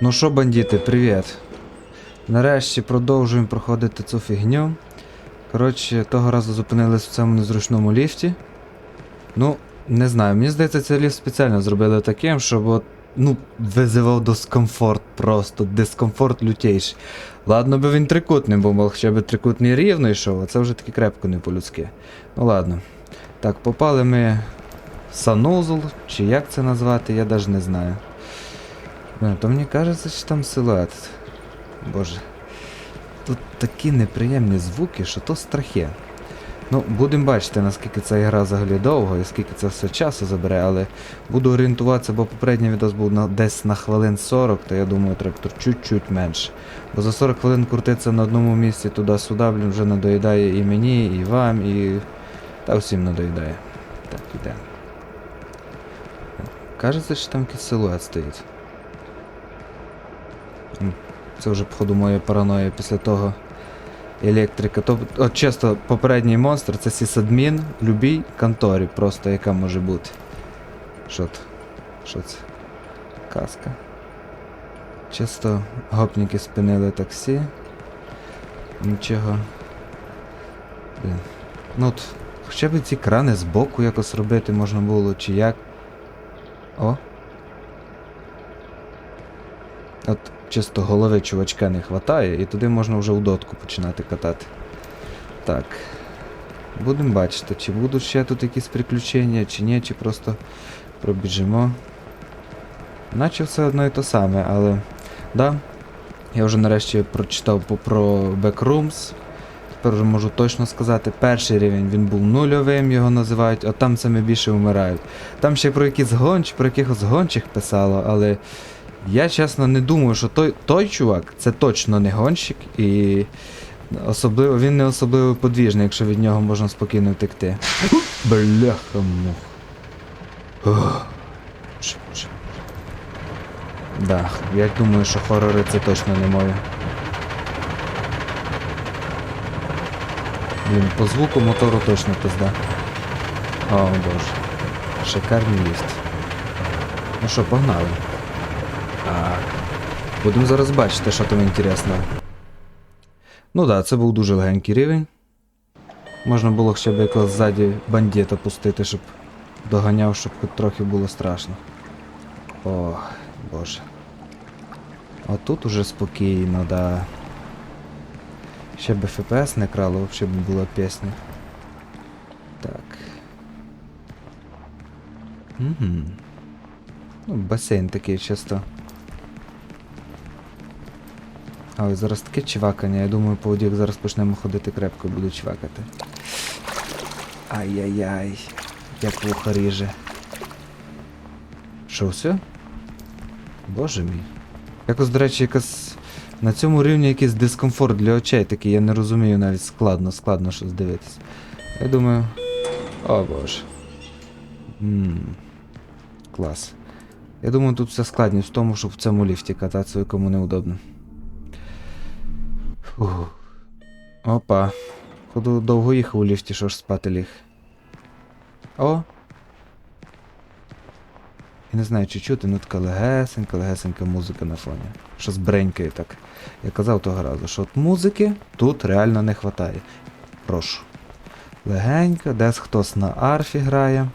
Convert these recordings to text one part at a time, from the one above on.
Ну що, бандити, привіт. Нарешті продовжуємо проходити цю фігню. Коротше, того разу зупинились в цьому незручному ліфті. Ну, не знаю, мені здається, цей ліфт спеціально зробили таким, щоб от, ну, визивав дискомфорт просто, дискомфорт лютейший. Ладно би він трикутним був, хоча б трикутний рівно йшов, а це вже таки крепко не по-людськи. Ну ладно. Так, попали ми в санузел, чи як це назвати, я навіть не знаю. Блин, то мені кажеться, що там силует. Боже. Тут такі неприємні звуки, що то страхи. Ну, будемо бачити, наскільки ця гра взагалі довго і скільки це все часу забере, але буду орієнтуватися, бо попередній відос був на, десь на хвилин 40, то я думаю, тут чуть-чуть менше. Бо за 40 хвилин крутитися на одному місці туди-сюди, блін, вже надоїдає і мені, і вам, і. Та всім надоїдає. Так, іде. Кажеться, що там якийсь силует стоїть. Це вже, походу, моя параноя після того електрика. Тобто, от чисто, попередній монстр це сісадмін в любій конторі, просто яка може бути. Що це? Що це? Каска. Чисто гопніки спинили таксі. Нічого. Блін. Ну от, хоча б ці крани збоку якось робити можна було, чи як. О. От чисто голови чувачка не хватає, і туди можна вже у дотку починати катати. Так. Будемо бачити, чи будуть ще тут якісь приключення, чи ні, чи просто пробіжимо. Наче все одно і то саме, але. Да. Я вже нарешті прочитав про Backrooms. Тепер вже можу точно сказати, перший рівень він був нульовим, його називають, а там саме більше вмирають. Там ще про якісь гонч, про якихось гончих писало, але я чесно не думаю, що той, той чувак це точно не гонщик, і особливо він не особливо подвіжний, якщо від нього можна спокійно втекти. Бляха мух. Да, я думаю, що хорори це точно не моє. Блін, по звуку мотору точно пизда. О боже. Шикарний ліфт. Ну що, погнали. Так. Будемо зараз бачити, що там інтересного. Ну так, да, це був дуже легенький рівень. Можна було хоча б якогось ззаді бандита пустити, щоб доганяв, щоб хоч трохи було страшно. О, боже. А тут уже спокійно, да. Ще б FPS не крало, взагалі б була пісня. Так. Угу. Ну, басейн такий чисто. А ось зараз таке чвакання, я думаю, по воді як зараз почнемо ходити крепко, буду чвакати. Ай-яй-яй, як вуха ріже. Що, все? Боже мій. Якось, до речі, якось на цьому рівні якийсь дискомфорт для очей такий, я не розумію навіть складно, складно щось дивитися. Я думаю. О боже. Ммм. Клас. Я думаю, тут вся складність в тому, щоб в цьому ліфті кататися, кому неудобно. Фух. Опа. Ходу довго їхав у ліфті, що ж спати ліг. О! Я не знаю, чи чути, ну така легесенька, легесенька музика на фоні. Що збренькає так. Я казав того разу, що от музики тут реально не вистачає. Прошу. Легенько, десь хтось на арфі грає.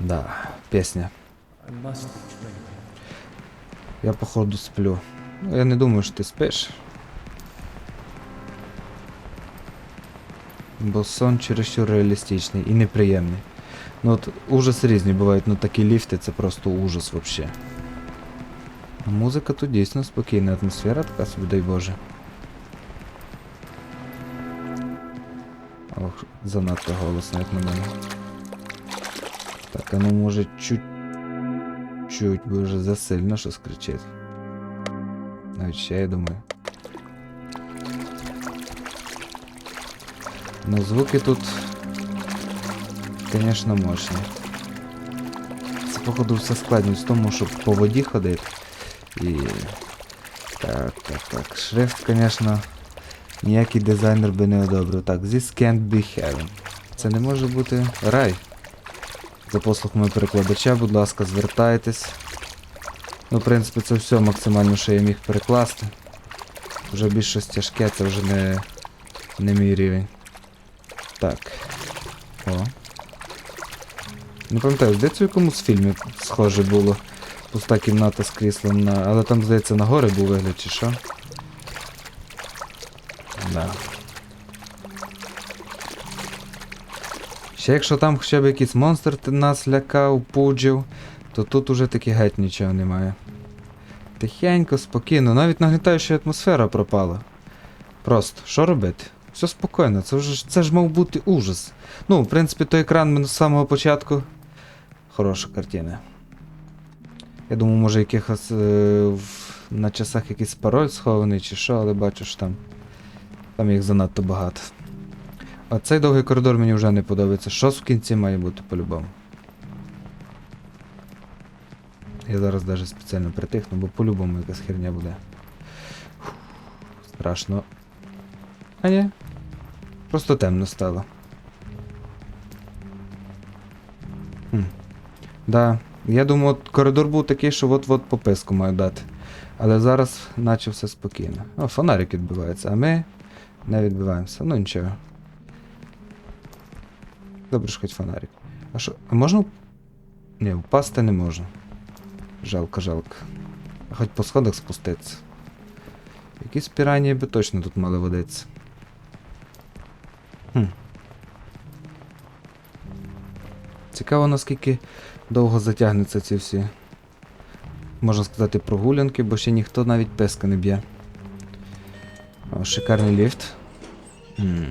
Да, пісня. Я походу сплю. Ну, я не думаю, що ти спиш. Бо сон чересчур реалістичний і неприємний. Ну от ужас різні бувають, ну такі ліфти це просто ужас вообще. А Музика тут дійсно спокійна, атмосфера така собі, дай Боже. Ох, занадто голосно, як на мене. Так, а ну може чуть чуть, бо вже засильно щось кричить. Навіть ще я думаю. Ну звуки тут, звісно, мощні. Це, походу, вся складність в тому, щоб по воді ходити. І. Так, так, так. Шрифт, звісно, ніякий дизайнер би не одобрив. Так, this can't be heaven. Це не може бути рай. За послугами перекладача, будь ласка, звертайтесь. Ну, в принципі, це все максимально, що я міг перекласти. Вже більш щось тяжке, це вже не, не мій рівень. Так. О. Не пам'ятаю, здається, в якомусь фільмі схоже було. Пуста кімната з кріслом на. Але там, здається, на гори був вигляд, чи що? Да. Ще якщо там хоча б якийсь монстр нас лякав, пуджив, то тут уже таки геть нічого немає. Тихенько, спокійно, навіть нагнітаюча атмосфера пропала. Просто, що робити? Все спокійно, це вже це ж мав бути ужас. Ну, в принципі, той екран ми з самого початку. Хороша картина. Я думаю, може якихось е, на часах якийсь пароль схований чи що, але бачу, що там. Там їх занадто багато. А цей довгий коридор мені вже не подобається. Що в кінці має бути по-любому. Я зараз навіть спеціально притихну, бо по-любому якась херня буде. Страшно. А ні. Просто темно стало. Хм. Да. Я думаю, от коридор був такий, що от-от по писку маю дати. Але зараз наче все спокійно. О, фонарик відбивається, а ми не відбиваємося. Ну нічого. Добре, що хоч фонарик. А що? А можна? Ні, впасти не можна. Жалко, жалко. Хоч по сходах спуститися. Якісь піранії би точно тут мали водитися. Хм. Цікаво, наскільки довго затягнуться ці всі. Можна сказати, прогулянки, бо ще ніхто навіть песка не б'є. О, шикарний ліфт. Хм.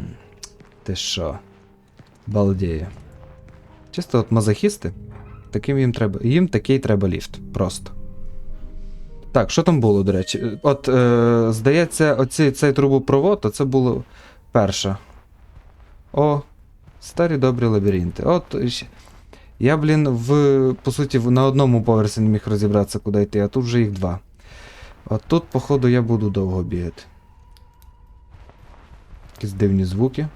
Ти що? Балдею. Чисто от мазохісти. Таким їм треба. Їм такий треба ліфт. Просто. Так, що там було, до речі? От, е, здається, оці, цей трубопровод, то це було перше. О, старі добрі лабіринти. От. Я, блін, в, по суті, на одному поверсі не міг розібратися, куди йти, а тут вже їх два. От тут, походу, я буду довго бігати. Якісь дивні звуки.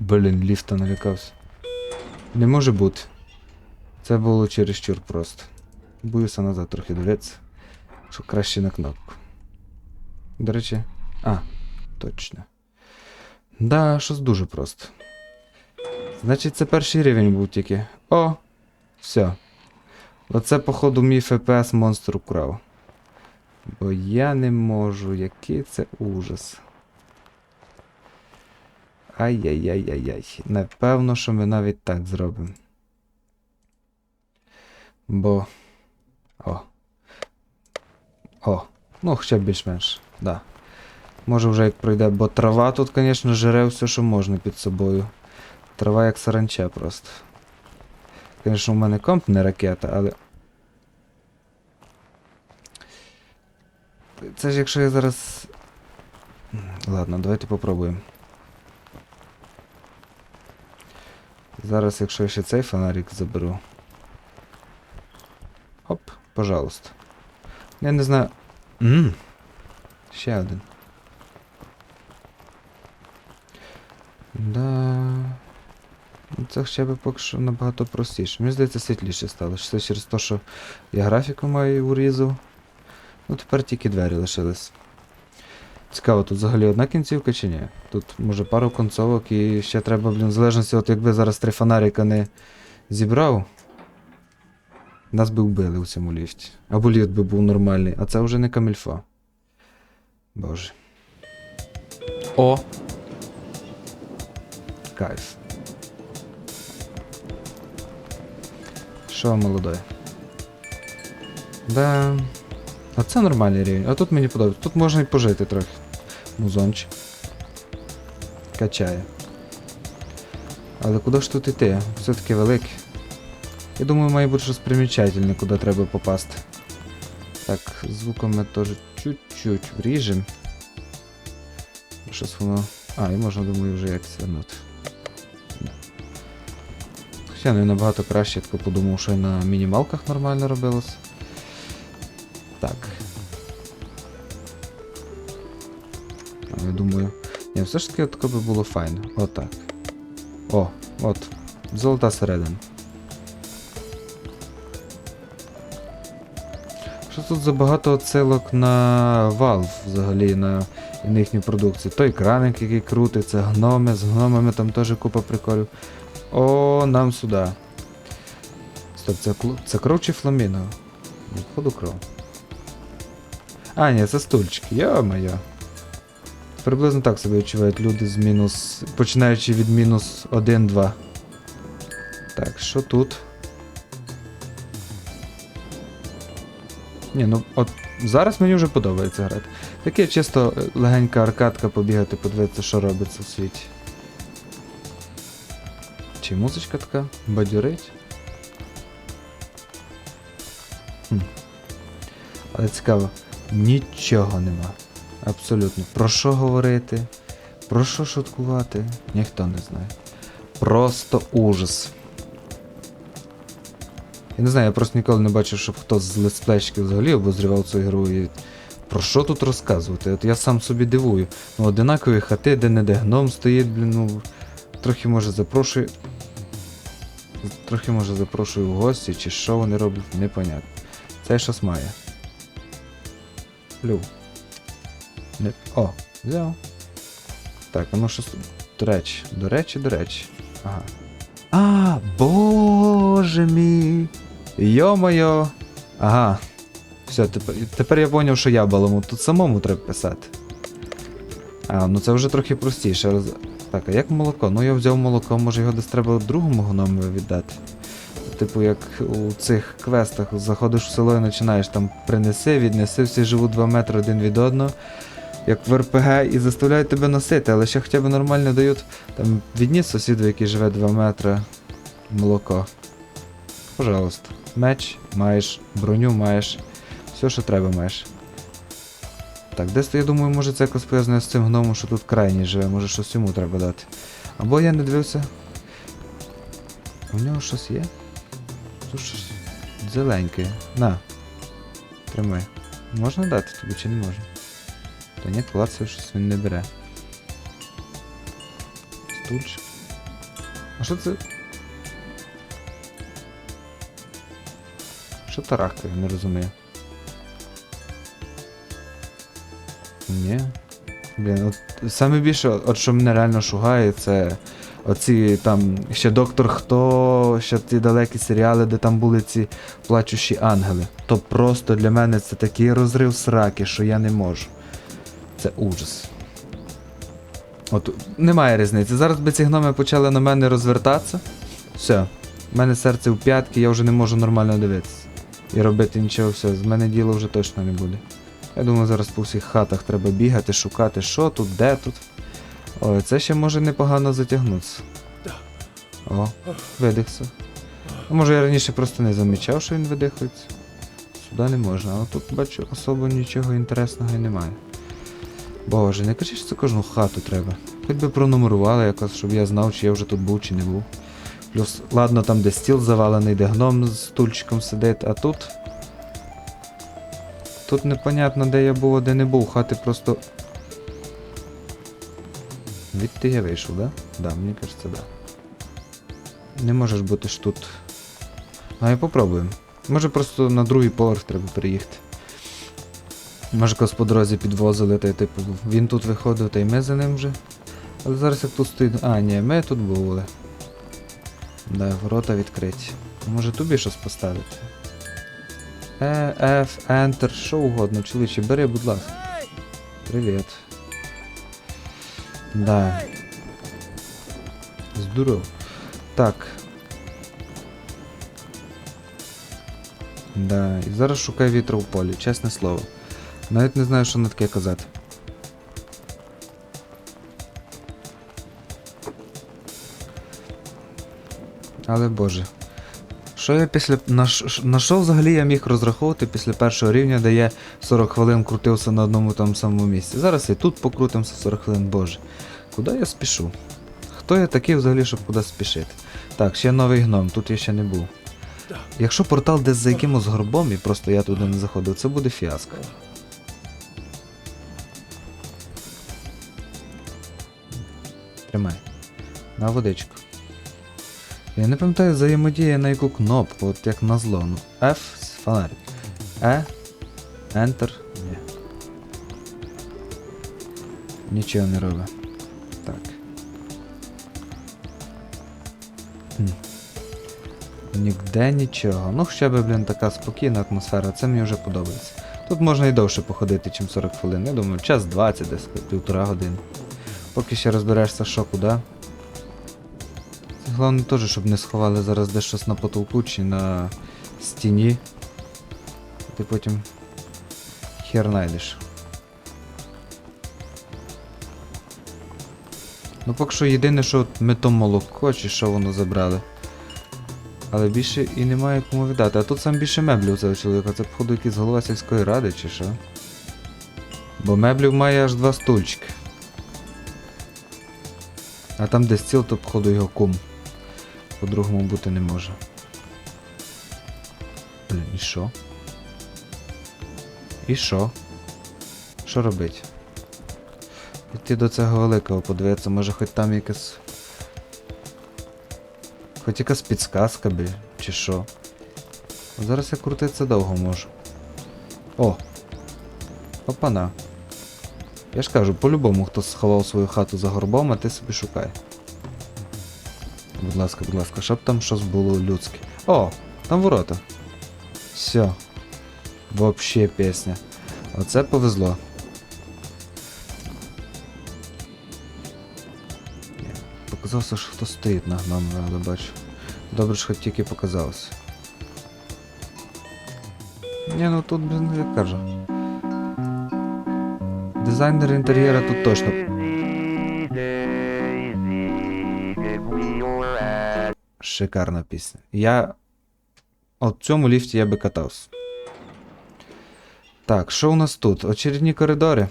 Блін, ліфта налякався. Не може бути. Це було чересчур просто. Боюся назад трохи дивитися. Що краще на кнопку. До речі. А, точно. Да, щось дуже просто. Значить, це перший рівень був тільки. О! Все. Оце, походу, мій ФПС монстр украв. Бо я не можу, який це ужас. Ай-яй-яй-яй-яй. Напевно, що ми навіть так зробимо. Бо. О. О. Ну, хоча б більш-менш. Да. Може вже як пройде, бо трава тут, звісно, жере все, що можна під собою. Трава як саранча просто. Звісно, у мене комп не ракета, але. Це ж якщо я зараз. Ладно, давайте попробуємо. Зараз, якщо я ще цей фонарик заберу. Оп, пожалуйста. Я не знаю. Ммм. Ще один. Да. Ну, Це ще би поки що набагато простіше. Мені здається, світліше стало. Це через те, що я графіку маю урізав. Ну тепер тільки двері лишились. Цікаво, тут взагалі одна кінцівка чи ні? Тут може пару концовок і ще треба, блін, залежності, от якби зараз три фонарика не зібрав. Нас би вбили у цьому ліфті. Або ліфт би був нормальний, а це вже не камільфа. Боже. О! Кайф. Що, молодой? Да. А це нормальний рівень. А тут мені подобається. Тут можна і пожити трохи. Музончик. Качає. Але куди ж тут іти? Все таки велике. Я думаю, має бути щось примічательне, куди треба попасти. Так, звуком ми теж чуть-чуть вріжем. Щось воно. А, і можна, думаю, вже якось вернути. Хоча не набагато краще, я тако подумав, що на мінімалках нормально робилось. Так. Я думаю. Ні, все ж таки таке би було файно. Отак. О, от. Золота середина. Тут забагато отсилок на Valve взагалі на, на їхню продукцію. Той краник, який крутиться, гноми, з гномами там теж купа приколів. О, нам сюди. Стоп, це, це кров чи фламінго? Ну, Походу кров. А, ні, це стульчики. Йо-моє. Приблизно так себе відчувають люди з мінус. починаючи від мінус 1-2. Так, що тут? Ні, ну от зараз мені вже подобається грати. Таке чисто е, легенька аркадка побігати, подивитися, що робиться в світі. Чи музичка така? Бадюрить? Хм. Але цікаво, нічого нема. Абсолютно. Про що говорити? Про що шуткувати? Ніхто не знає. Просто ужас. Я не знаю, я просто ніколи не бачив, щоб хтось з летсплейщиків взагалі обозрівав цю ігру і. Про що тут розказувати? От я сам собі дивую. Ну, одинакові хати, де не де гном стоїть, блін, ну. Трохи може запрошую. Трохи може запрошую в гості, чи що вони роблять, непонятно. Це щось має. Плю. Не... О, взяв. Так, ну щось. До речі, до речі, до речі. Ага. А, боже мій. Йо-моє. Ага. Все, тепер, тепер я зрозумів, що я баламут. Тут самому треба писати. А, ну це вже трохи простіше. Так, а як молоко? Ну я взяв молоко, може його десь треба другому гному віддати. Типу, як у цих квестах заходиш в село і починаєш там принеси, віднеси, всі живуть 2 метри один від одного. Як в РПГ і заставляють тебе носити, але ще хоча б нормально дають там відніс сусіду, який живе 2 метри молоко. Пожалуйста. Меч маєш, броню маєш, все, що треба маєш. Так, десь я думаю, може це якось пов'язано з цим гномом, що тут крайній живе, може щось йому треба дати. Або я не дивився. У нього щось є? Тут щось зеленьке. На. Тримай. Можна дати тобі чи не можна? Та ні, клацаю, щось він не бере. Стульчик. А що це? Що тарахкає, не розумію. Ні. Блін, от саме більше, от що мене реально шугає, це оці там ще доктор Хто, ще ті далекі серіали, де там були ці плачущі ангели. То просто для мене це такий розрив сраки, що я не можу. Це ужас. От немає різниці. Зараз би ці гноми почали на мене розвертатися. Все. У мене серце в п'ятки, я вже не можу нормально дивитися. І робити нічого, все, з мене діло вже точно не буде. Я думаю, зараз по всіх хатах треба бігати, шукати, що тут, де тут. Ой, це ще може непогано затягнутися. О, видихся. А може я раніше просто не замічав, що він видихається. Сюди не можна, але тут бачу особо нічого інтересного і немає. Боже, не кажи, що це кожну хату треба. Хоч би пронумерували якось, щоб я знав, чи я вже тут був, чи не був. Плюс, ладно, там де стіл завалений, де гном з стульчиком сидить, а тут. Тут непонятно, де я був, а де не був. Хати просто. Відти я вийшов, да? Да, мені кажеться, да. Не можеш бути ж тут. А я попробуємо. Може просто на другий поверх треба переїхати. Може когось по дорозі підвозили, та типу він тут виходив, та й ми за ним вже. Але зараз як тут стоїть. А, ні, ми тут були. Да, ворота відкриті. Може тобі щось поставити? Е, F, Enter, що угодно, чоловіче, бери, будь ласка. Привіт. Да. Здорово. Так. Да, і зараз шукай вітра в полі, чесне слово. Навіть не знаю, що на таке казати. Але боже. Що я після. На, на що взагалі я міг розраховувати після першого рівня, де я 40 хвилин крутився на одному тому самому місці. Зараз я тут покрутимся 40 хвилин, боже. Куди я спішу? Хто я такий взагалі, щоб кудись спішити? Так, ще новий гном, тут я ще не був. Якщо портал десь за якимось горбом і просто я туди не заходив, це буде фіаско. Тримай. На водичку. Я не пам'ятаю взаємодія на яку кнопку, от як на зло. Ну, F з фонарик. E, Enter. Ні. Нічого не робить. Так. Хм. Ніде нічого. Ну, хоча б, блін, така спокійна атмосфера, це мені вже подобається. Тут можна і довше походити, ніж 40 хвилин. Я думаю, час 20, десь півтора години. Поки ще розберешся, що куди. Головне теж, щоб не сховали зараз десь щось на потолку чи на стіні. Ти потім хер знайдеш. Ну, поки що єдине, що ми то молоко, чи що воно забрали. Але більше і немає кому віддати. А тут сам більше меблів цього чоловіка. Це, походу, якийсь голова сільської ради, чи що? Бо меблів має аж два стульчики. А там де стіл, то походу його кум. По-другому бути не може. Блін, і що? І що? Що робить? Піти до цього великого подивитися, може хоч там якась. Хоч якась підсказка би, чи що. От Зараз я крутитися довго можу. О! Опана. Я ж кажу, по-любому хтось сховав свою хату за горбом, а ти собі шукай. Будь ласка, будь ласка, щоб там щось було людське. О! Там ворота. Все. Вообще пісня. Оце повезло. Показалося, що хтось стоїть над нами, але бачу. Добре, що хоч тільки показалося. Ні, ну тут, блін, як кажу. Дизайнер інтер'єра тут точно. Шикарна пісня. Я. От в цьому ліфті я би катався. Так, що у нас тут? Очередні коридори.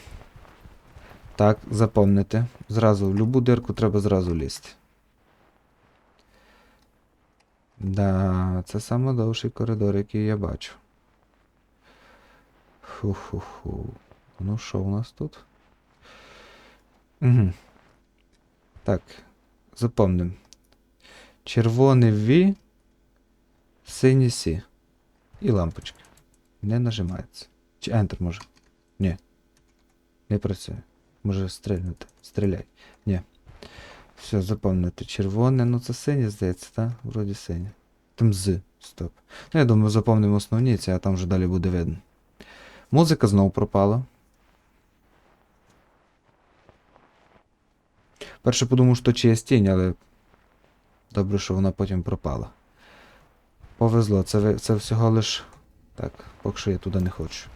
Так, запомнити. Зразу в любу дирку треба зразу лізти. Да, це саме довший коридор, який я бачу. Ху-ху-ху. Ну, що у нас тут? Угу. Так, запомним. Червоний V, синій С. І лампочки. Не нажимається. Чи Enter може? Ні. Не працює. Може стрільнути. Стріляй. Ні. Все, запам'ятати. Червоне, ну це синє, здається, так? Вроді синє. Там з. Стоп. Ну, я думаю, запомнимо основні ці, а там вже далі буде видно. Музика знову пропала. Перше подумав, що чиясь тінь, але добре, що вона потім пропала. Повезло, це, це всього лиш. Так, поки що я туди не хочу.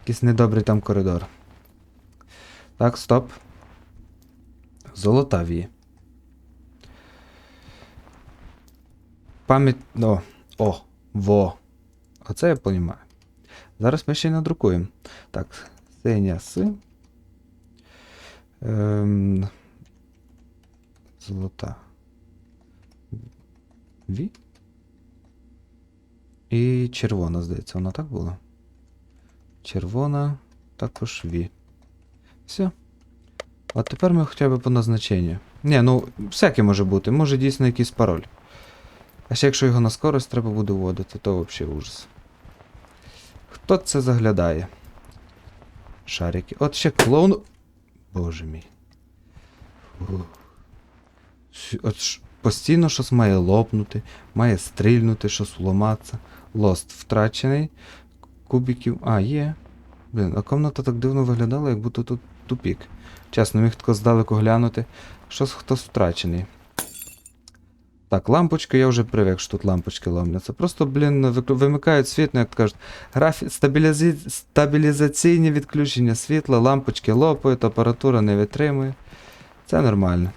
Якийсь недобрий там коридор. Так, стоп. Золотаві. Пам'ять. О, о, во. Оце я розумію. Зараз ми ще й надрукуємо. Так, синя с. Ем, золота. Ві. І червона, здається, вона так була. Червона, також Ві. Все. А тепер ми хоча б по назначенню. Ні, ну, всяке може бути, може дійсно якийсь пароль. А ще якщо його на скорость треба буде вводити, то взагалі ужас. Хто це заглядає? Шарики. От ще клоун. Боже мій. От ш... постійно щось має лопнути, має стрільнути, щось уламатися. Лост втрачений. Кубиків. А, є. Блін, а комната так дивно виглядала, як будто тут тупік. Чесно, міг тако здалеку глянути. Щось хтось втрачений. Так, лампочки, я вже привик, що тут лампочки ломляться. Просто, блін, вимикають світло, як кажуть. Графі... Стабілізі... Стабілізаційні відключення світла, лампочки лопають, апаратура не витримує. Це нормально.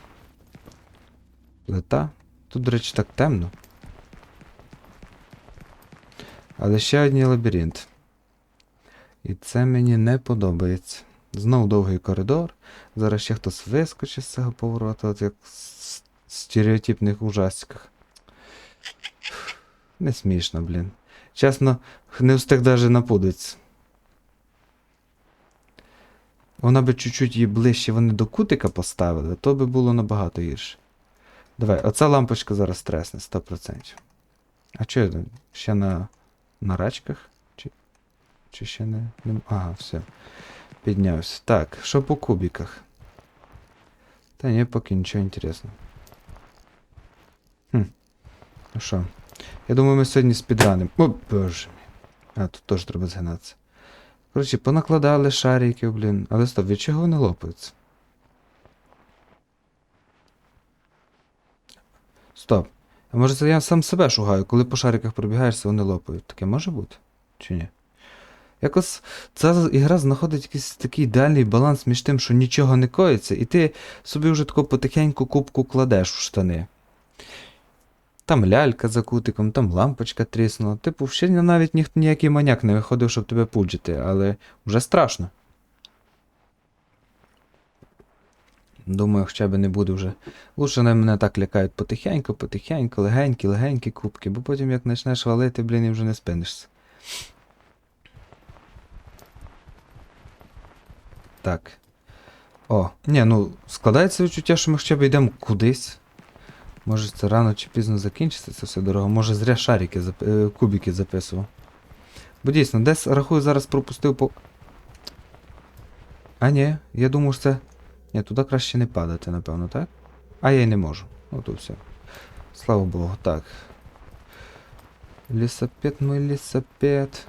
Плита. Тут, до речі, так темно. Але ще один лабіринт. І це мені не подобається. Знов довгий коридор. Зараз ще хтось вискочить з цього поворота, от як в стереотипних ужастиках. Не смішно, блін. Чесно, не встиг даже напудитися. Вона би чуть-чуть її ближче вони до кутика поставили, то би було набагато гірше. Давай, оця лампочка зараз стресне, 100%. А чого я? Ще на, на рачках? Чи, Чи ще не. Ага, все. Піднявся. Так, що по кубіках? Та ні, поки нічого інтересного. Хм. Ну що? Я думаю, ми сьогодні спідраним. О, боже мій. А, тут теж треба згинатися. Коротше, понакладали шариків, блін. Але стоп, від чого вони лопаються? Стоп. А може це я сам себе шугаю, коли по шариках пробігаєшся, вони лопають. Таке може бути? Чи ні? Якось ця ігра знаходить якийсь такий ідеальний баланс між тим, що нічого не коїться, і ти собі вже тако потихеньку кубку кладеш в штани. Там лялька за кутиком, там лампочка тріснула. Типу, ще навіть ніхто ніякий маняк не виходив, щоб тебе пуджити, але вже страшно. Думаю, хоча б не буде вже. Лучше не мене так лякають потихеньку, потихеньку, легенькі, легенькі кубки, бо потім як почнеш валити, блін, і вже не спинишся. Так. О, ні, ну, складається відчуття, що ми хоча б йдемо кудись. Може це рано чи пізно закінчиться це все дорого. Може зря шарики, зап... е, кубики записував. Бо дійсно, десь рахую зараз пропустив по. А ні, я думаю, що це. Ні, туди краще не падати, напевно, так? А я й не можу. От і все. Слава Богу, так. Лісопед мой лісопед.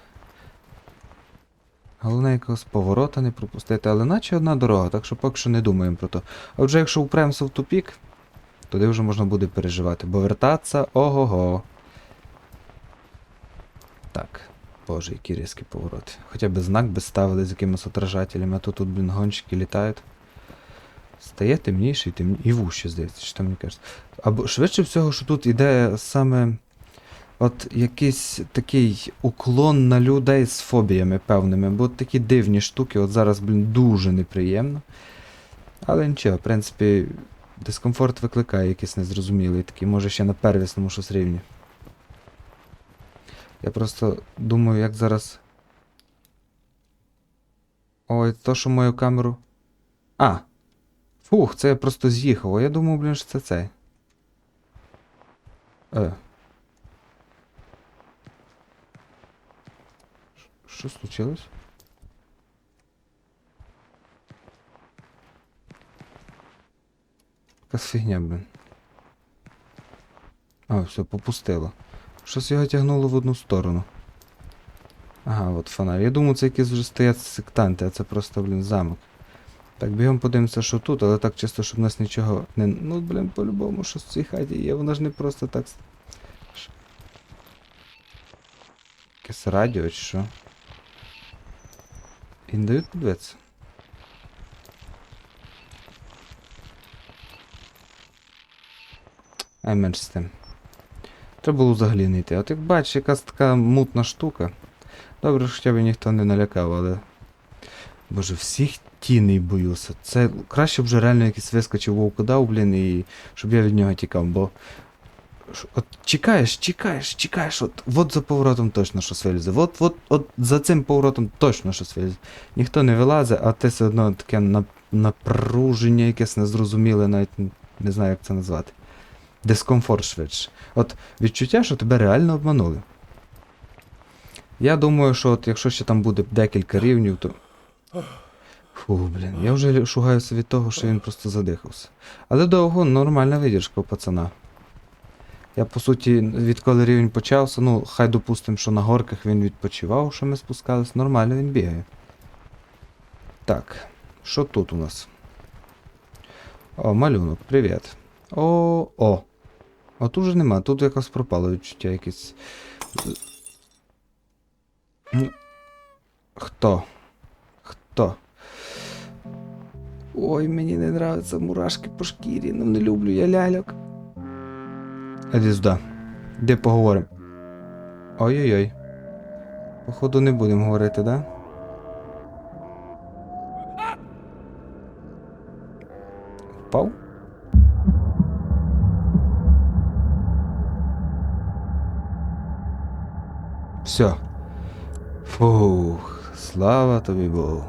Головне якогось поворота не пропустити, але наче одна дорога, так що поки що не думаємо про то. А вже якщо упремося в тупік, туди вже можна буде переживати, бо вертатися ого-го. Так. Боже, які різкі повороти. Хоча б знак би ставили з якимось отражателями, а то тут, блін, гонщики літають. Стає темніше і темніше. І вуще, здається, що там мені кажеться. Або швидше всього, що тут іде саме. От якийсь такий уклон на людей з фобіями певними, бо такі дивні штуки, от зараз, блін, дуже неприємно. Але нічого, в принципі, дискомфорт викликає якийсь незрозумілий такий, може ще на первісному щось рівні. Я просто думаю, як зараз. Ой, то, що мою камеру. А! Фух, це я просто з'їхав, я думав, блін, що це цей. Е. Що случилось? Якась фігня, блін. А, все, попустило. Щось його тягнуло в одну сторону. Ага, от фонарь. Я думаю, це якісь вже стоять сектанти, а це просто, блін, замок. Так, бігом подивимося, що тут, але так чисто, щоб нас нічого не. Ну, блін, по-любому, що в цій хаті є, вона ж не просто так. Якесь радіо чи що? І не дають подивитися. Ай менш з тим. Треба було взагалі не йти. От як бачиш, якась така мутна штука. Добре, що б ніхто не налякав, але. Боже, всіх тіней боюся. Це краще б вже реально якийсь вискочив вовк дав, блін, і щоб я від нього тікав, бо. От чекаєш, чекаєш, чекаєш, от, от за поворотом точно щось вилізе. От, от, от за цим поворотом точно щось вилізе. Ніхто не вилазить, а ти все одно таке напруження якесь незрозуміле, навіть не знаю, як це назвати. Дискомфорт швидше. От відчуття, що тебе реально обманули. Я думаю, що от якщо ще там буде декілька рівнів, то. Фу, блін, я вже шугаюся від того, що він просто задихався. Але довго нормальна видержка у пацана. Я, по суті, відколи рівень почався, ну, хай допустимо, що на горках він відпочивав, що ми спускались, нормально він бігає. Так, що тут у нас? О, малюнок, привіт. О, о. А тут же нема, тут якось пропало відчуття якесь. Хто? Хто? Ой, мені не нравятся мурашки по шкірі, ну не люблю я ляльок. Іди сюди. Де поговоримо? Ой-ой-ой. Походу не будемо говорити, да? Впав? Все. Фух, слава тобі Богу.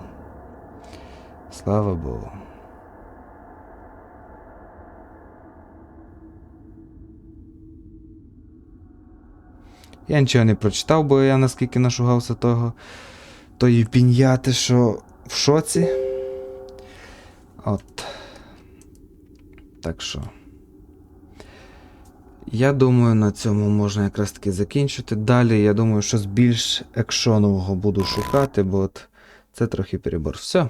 Слава Богу. Я нічого не прочитав, бо я наскільки нашугався того. тої піньяти, що в шоці. От. Так що. Я думаю, на цьому можна якраз таки закінчити. Далі, я думаю, щось більш екшонового буду шукати, бо от це трохи перебор. Все.